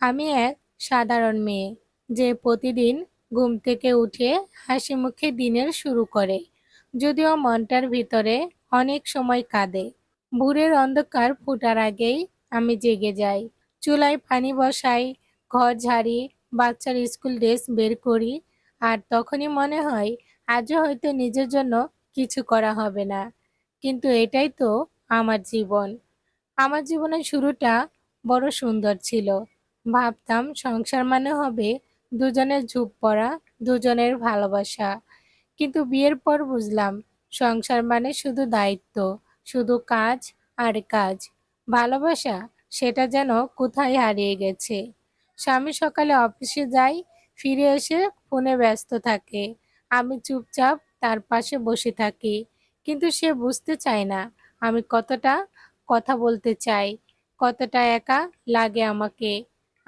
আমি এক সাধারণ মেয়ে যে প্রতিদিন ঘুম থেকে উঠে হাসি মুখে দিনের শুরু করে, যদিও মনটার ভিতরে অনেক সময় কাঁদে। ভোরের অন্ধকার ফোটার আগেই আমি জেগে যাই। চুলায় পানি বসাই, ঘর ঝাড়ি, বাচ্চার স্কুল ড্রেস বের করি, আর তখনই মনে হয় আজও হয়তো নিজের জন্য কিছু করা হবে না। কিন্তু এটাই তো আমার জীবন। আমার জীবনের শুরুটা বড় সুন্দর ছিল। ভাবতাম সংসার মানে হবে দুজনের ঝুপ পড়া, দুজনের ভালোবাসা। কিন্তু বিয়ের পর বুঝলাম সংসার মানে শুধু দায়িত্ব, শুধু কাজ আর কাজ। ভালোবাসা সেটা যেন কোথায় হারিয়ে গেছে। স্বামী সকালে অফিসে যাই, ফিরে এসে ফোনে ব্যস্ত থাকে। আমি চুপচাপ তার পাশে বসে থাকি, কিন্তু সে বুঝতে চায় না আমি কতটা কথা বলতে চাই, কতটা একা লাগে আমাকে।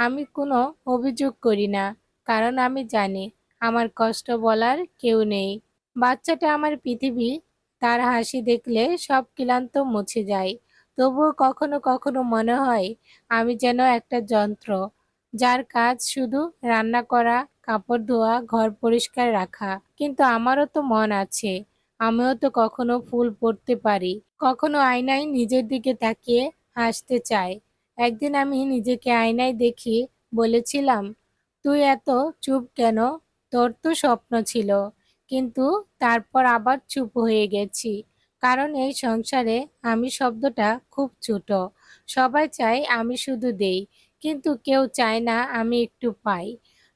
আমি কোনো অভিযোগ করি না, কারণ আমি জানি আমার কষ্ট বলার কেউ নেই। বাচ্চাটা আমার পৃথিবী, তার হাসি দেখলে সব ক্লান্ত মুছে যায়। তবুও কখনো কখনো মনে হয় আমি যেন একটা যন্ত্র, যার কাজ শুধু রান্না করা, কাপড় ধোয়া, ঘর পরিষ্কার রাখা। কিন্তু আমারও তো মন আছে, আমিও তো কখনো ফুল পড়তে পারি। কখনো আয়নায় নিজের দিকে তাকিয়ে হাসতে চাই। একদিন আমি নিজেকে আয়নায় দেখি বলেছিলাম, তুই এত চুপ কেন? তোর তো স্বপ্ন ছিল। কিন্তু তারপর আবার চুপ হয়ে গেছি। কারণ এই সংসারে আমি শব্দটা খুব ছোট। সবাই চায় আমি শুধু দেই, কিন্তু কেউ চায় না আমি একটু পাই।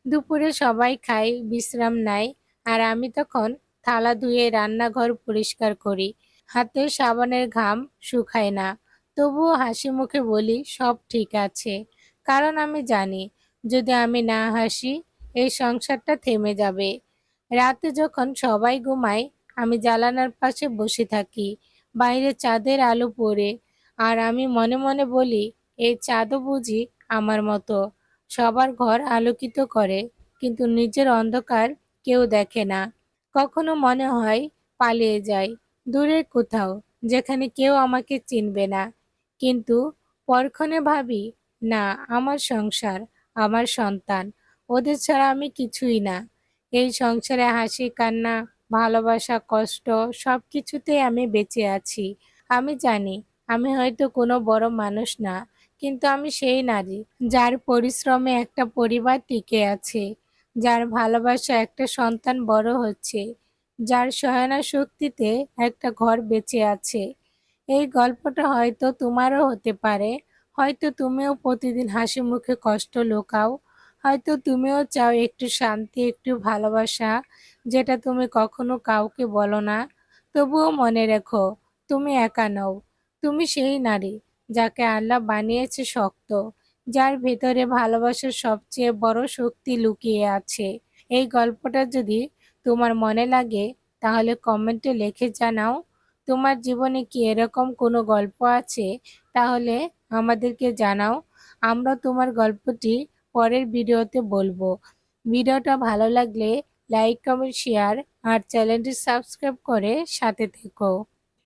দুপুরে সবাই খাই, বিশ্রাম নাই আর আমি তখন থালা ধুয়ে রান্নাঘর পরিষ্কার করি। হাতে সাবানের ঘাম শুকায় না। তবুও হাসি মুখে বলি, সব ঠিক আছে। কারণ আমি জানি, যদি আমি না হাসি, এই সংসারটা থেমে যাবে। রাতে যখন সবাই ঘুমায়, আমি জানালার পাশে বসে থাকি, বাইরে চাঁদের আলো পড়ে। আর আমি মনে মনে বলি, এই চাঁদও বুঝি আমার মতো। সবার ঘর আলোকিত করে, কিন্তু নিজের অন্ধকার কেউ দেখে না। কখনো মনে হয় পালিয়ে যাই, দূরে কোথাও, যেখানে কেউ আমাকে চিনবে না। কিন্তু পরক্ষণে ভাবি, না, আমার সংসার, আমার সন্তান, ওদের ছাড়া আমি কিছুই না। এই সংসারে হাসি, কান্না, ভালোবাসা, কষ্ট সব কিছুতেই আমি বেঁচে আছি। আমি জানি, আমি হয়তো কোনো বড় মানুষ না, কিন্তু আমি সেই নারী, যার পরিশ্রমে একটা পরিবার টিকে আছে, যার ভালোবাসা একটা সন্তান বড় হচ্ছে, যার সহায়না শক্তিতে একটা ঘর বেঁচে আছে। এই গল্পটা হয়তো তোমারও হতে পারে। হয়তো তুমিও প্রতিদিন হাসি মুখে কষ্ট লোকাও। হয়তো তুমিও চাও একটু শান্তি, একটু ভালোবাসা, যেটা তুমি কখনো কাউকে বলো না। তবুও মনে রেখো, তুমি একা নও। তুমি সেই নারী যাকে আল্লাহ বানিয়েছে শক্ত, যার ভেতরে ভালোবাসার সবচেয়ে বড় শক্তি লুকিয়ে আছে। এই গল্পটা যদি তোমার মনে লাগে, তাহলে কমেন্টে লিখে জানাও। তোমার জীবনে কি এরকম কোনো গল্প আছে? তাহলে আমাদেরকে জানাও। আমরা তোমার গল্পটি পরের ভিডিওতে বলব। ভিডিওটা ভালো লাগলে লাইক, কমেন্ট, শেয়ার আর চ্যানেলটি সাবস্ক্রাইব করে সাথে থেকো।